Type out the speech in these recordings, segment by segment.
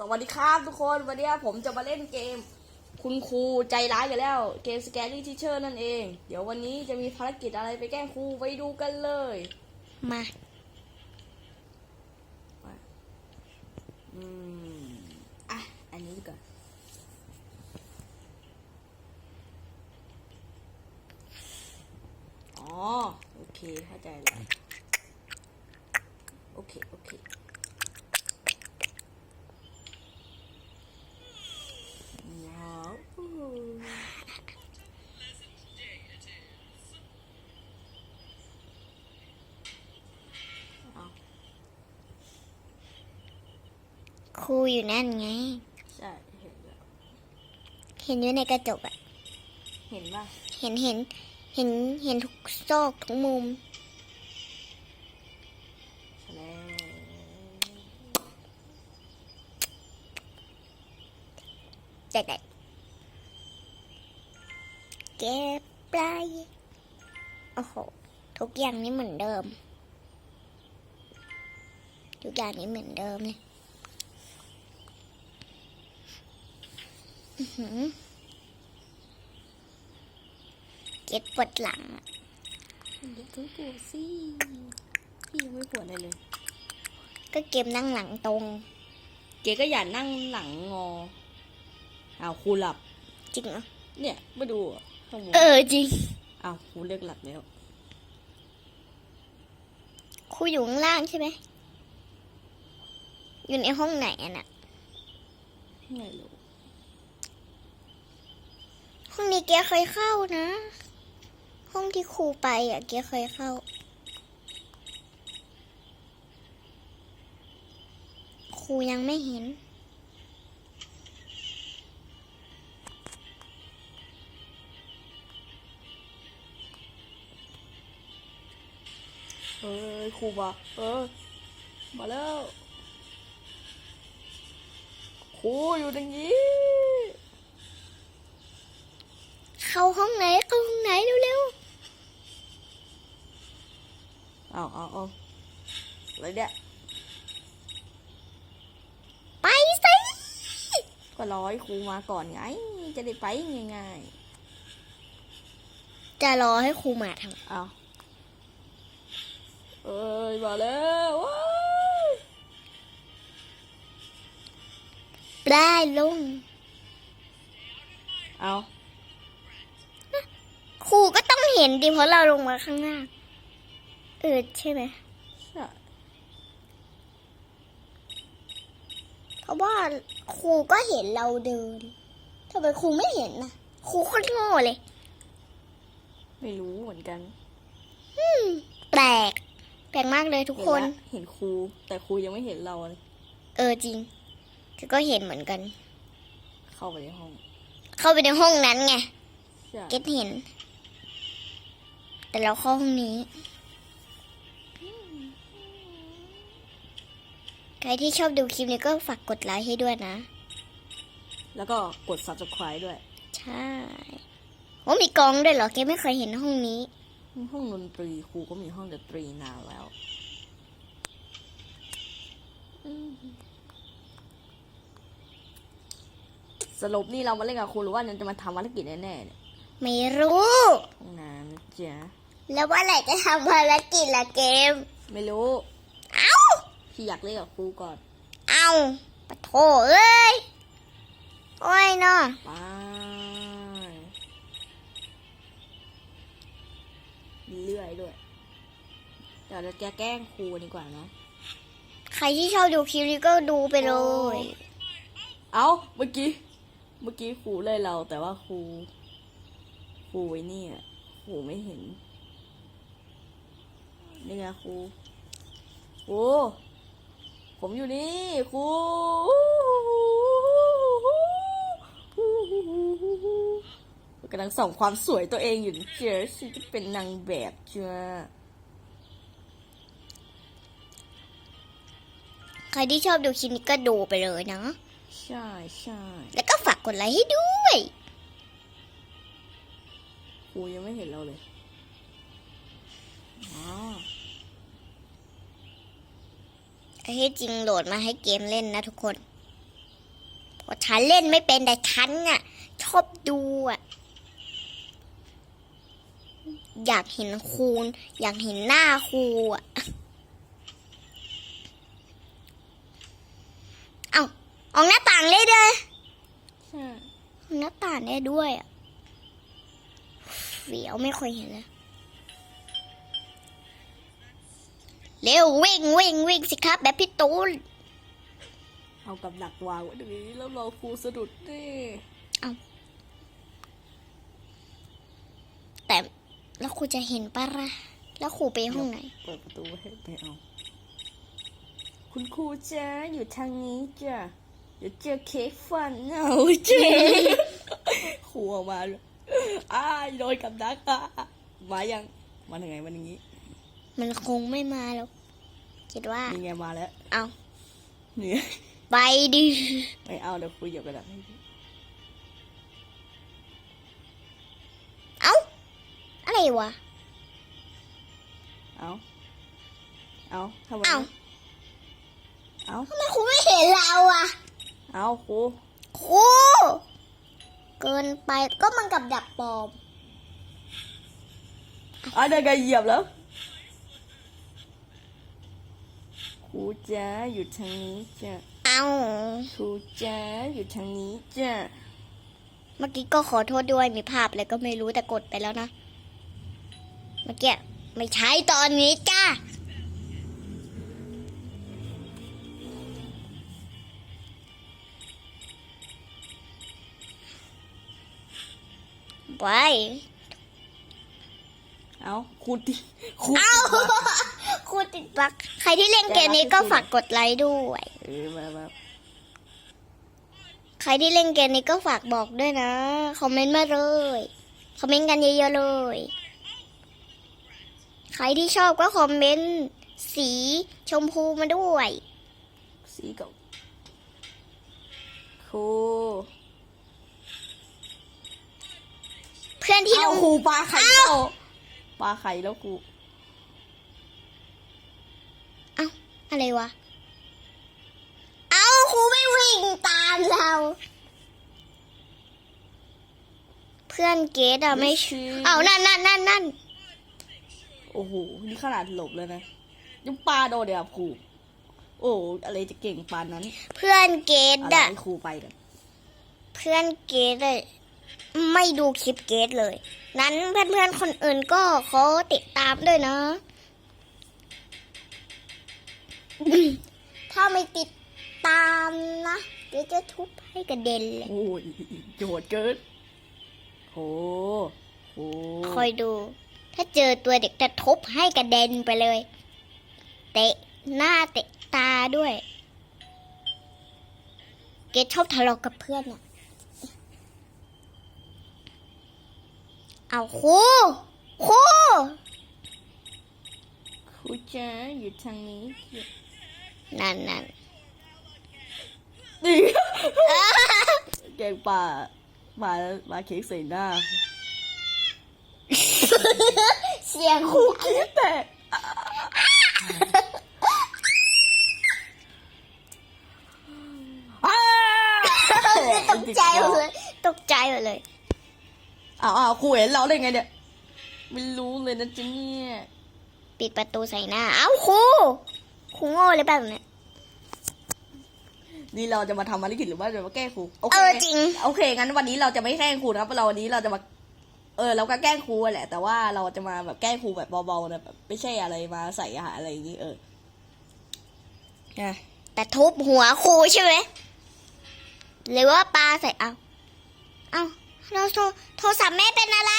สวัสดีครับทุกคนวันนี้ผมจะมาเล่นเกม คุณครูใจร้ายกันแล้ว เกม Scary Teacher นั่นเอง เดี๋ยววันนี้จะมีภารกิจอะไรไปแกล้งครูไปดูกันเลย มาอืมอะอันนี้ดีกว่อนอ๋อโอเคเข้าใจแล้วโอเคโอเค ว้าว ค รูอยู่นั่นไง ใช่เห็นแล้วเห็นอยู่ในกระจกอะเห็นป่ะเห็นเห็น เห็นเห็นทุกซอกทุกมุม แล้วแดกๆเก็บปลายโอ้โห ทุกอย่างนี้เหมือนเดิม ทุกอย่างนี้เหมือนเดิมเลยอื้อหือ เก็ตปวดหลังอะเดี๋ยวทุกปวดสิพี่ยังไม่ปวดอะไรเลย ก็เกมนั่งหลังตรง เก๋ก็อย่านั่งหลังงออ้าวครูหลับ จริงเหรอ เนี่ยมาดูอะข้างบนเออจริงอ้าวครูเลิกหลับแล้วครูอยู่ข้างล่างใช่ไหมอยู่ในห้องไหนอะน่ะไม่รู้ ห้องนี้แกเคยเข้านะ ห้องที่ครูไปอะแกเคยเข้า ครูยังไม่เห็นเอ้ยครูมาเออมาแล้วครูอยู่ตรงนี้ เข้าห้องไหนเข้าห้องไหนเร็วเอาเอาเอาอะไรเนี่ยๆไปสิก็รอให้ครูมาก่อนไง จะได้ไปง่ายจะรอให้ครูมาทๆเอาเอ้ยมาแล้วว้ายำได้ลงเอา ครูก็ต้องเห็นดิเพราะเราลงมาข้างล่างเออใช่ไหมใช่เพราะว่าครูก็เห็นเราเดินทำไมครูไม่เห็นนะครูโคตรโง่เลย ไม่รู้เหมือนกันแปลกแปลกมากเลยทุกคน เห็ละเห็นครู แต่ครูยังไม่เห็นเราเลยเออจริงก็เห็นเหมือนกัน เข้าไปในห้อง เข้าไปในห้องนั้นไงใช่เก็ตเห็น แต่เราเข้าห้องนี้ ใครที่ชอบดูคลิปนี้ก็ฝากกดไลค์ให้ด้วยนะ แล้วก็กด subscribe ด้วย ใช่โอ้มีกองด้วยเหรอแกไม่เคยเห็นห้องนี้ ห้องดนตรีครูก็มีห้องดนตรีนานแล้วสรุปนี่เรามาเล่นกับครูหรือว่าเราจะมาทำภารกิจแน่ๆเนี่ยไม่รู้ ห้องน้ำนะ จ๊ะแล้วว่าไหนจะทำภารกิจละเกม ไม่รู้ เอ้าพี่อยากเล่นกับครูก่อน เอาปะโถเอ้ย โอ้ยเนาะไปมีเลื่อยด้วย เดี๋ยวเราจะแกล้งครูดีกว่าเนาะ ใครที่ชอบดูคลิปนี้ก็ดูไปเลย เอาเมื่อกี้ เมื่อกี้ครูเลยเราแต่ว่าครู ครูไอ้นี่อะ ครูไม่เห็นนี่ไงครูครูผมอยู่นี่ครูกำลังส่องความสวยตัวเองอยู่เจอฉันจะเป็นนางแบบจ้าใครที่ชอบดูคลิปนี้ก็ดูไปเลยนะ ใช่ใช่แล้วก็ฝากกดไลค์ให้ด้วย ครูยังไม่เห็นเราเลยอ๋อให้จริงโหลดมาให้เกมเล่นนะทุกคนว่าฉันเล่นไม่เป็นแต่ฉันน่ะ ชอบดูอะ อยากเห็นครูนอยากเห็นหน้าครูอะ เอาออกหน้าต่างได้ด้วยใช่ออกหน้าต่างได้ด้วยอะ เฟียวไม่เคยเห็นเลยเร็ววิ่งวิ่งวิ่งสิครับ แบบพี่ตูนเอากับดักวางไว้ตรงนี้แล้วรอครูสะดุดนี่แต่แล้วครูจะเห็นปะล่ะแล้วครูไปห้องไหน เปิดประตูให้ไม่เอา คุณครูจ้าอยู่ทางนี้จ้ะเดี๋ยวเจอเค้กฟันเอาเจ๊ครูออกมาเลย อ้ายโดนกับดักอะมายังมาทางไงมันอย่างงี้มันคงไม่มาแล้ว คิดว่า นี่ไงมาแล้วเอานี่ไปดิไม่เอาเดี๋ยวครูเหยียบกระดักให้ดูเอาอะไรวะเอาเอาทำไมเอาเอาทำไมครูไม่เห็นเราอะเอาครูครู เกินไปก็มันกับดักปลอมอะเดี๋ยวก็เหยียบแล้วครูจ้าอยู่ทางนี้จ้ะเอาครูจ้าอยู่ทางนี้จ้ะเมื่อกี้ก็ขอโทษด้วยมีภาพอะไรก็ไม่รู้แต่กดไปแล้วนะ เมื่อกี้ไม่ใช้ตอนนี้จ้า ไปเอาครูติครูเอาติดบั๊กครูติดบัก ใครที่เล่นเกมนี้ก็ฝากกดไลค์ด้วย เออมามาใครที่เล่นเกมนี้ก็ฝากบอกด้วยนะ คอมเมนต์มาเลย คอมเมนต์กันเยอะๆเลย ใครที่ชอบก็คอมเมนต์สีชมพูมาด้วย สีเก่าครู พื่อนที่เอาโรงครูปลาไข่แล้วปลาไข่แล้วครูเอ้า อะไรวะ เอ้าครูไม่วิ่งตามเรา เพื่อนเกดอะไม่ชเอานั่นนั่นนั่นนั่นโอ้โหนี่ขนาดหลบแล้วนะยังปลาโดนเดี๋ยวครูโอ้อะไรจะเก่งปานนั้นเพื่อนเกดอะไรอะให้ครูไปกัน เพื่อนเกดเลย ไม่ดูคลิปเกดเลย นั้นเพื่อนๆคนอื่นก็ขอติดตามด้วยนะ ถ้าไม่ติดตามนะเดี๋ยวจะทุบให้กระเด็นเลย โอ้ยโจดเกินโหโหคอยดู ถ้าเจอตัวเด็กจะทุบให้กระเด็นไปเลย เตะหน้าเตะตาด้วย เกดชอบทะเลาะกับเพื่อนอะ เอาครูครูครูจ้าอยู่ทางนี้จ้ะนั่นนั่นนี่แกงปลามามาเค้กใส่หน้า เสียงครูคิดแต่อ้าตกใจหมดเลย ตกใจหมดเลย อ้าวอ้าวครูเห็นเราได้ไงเนี่ย ไม่รู้เลยนะจ๊ะเนี่ยปิดประตูใส่หน้า เอ้าครูครูโง่เลยแบบเนี้ยนี่เราจะมาทำภารกิจหรือว่าจะมาแกล้งครูโอเอเคอจริง โอเคงั้นวันนี้เราจะไม่แกล้งครูนะครับเราวันนี้เราจะมา เออเราก็แกล้งครูแหละ แต่ว่าเราจะมาแบบแกล้งครูแบบเบาๆนะแบบไม่ใช่อะไรมาใส่อาหารอะไรอย่างงี้เออไงแต่ทุบหัวครูใช่ไหมหรือว่าปลาใส่เอาเอา เราโทรโทรศัพท์แม่เป็นอะไร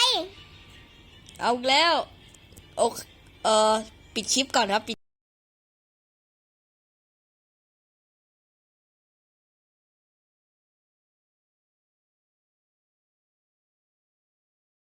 เอาอีกแล้วโอเคเออปิดคลิปก่อนครับปิด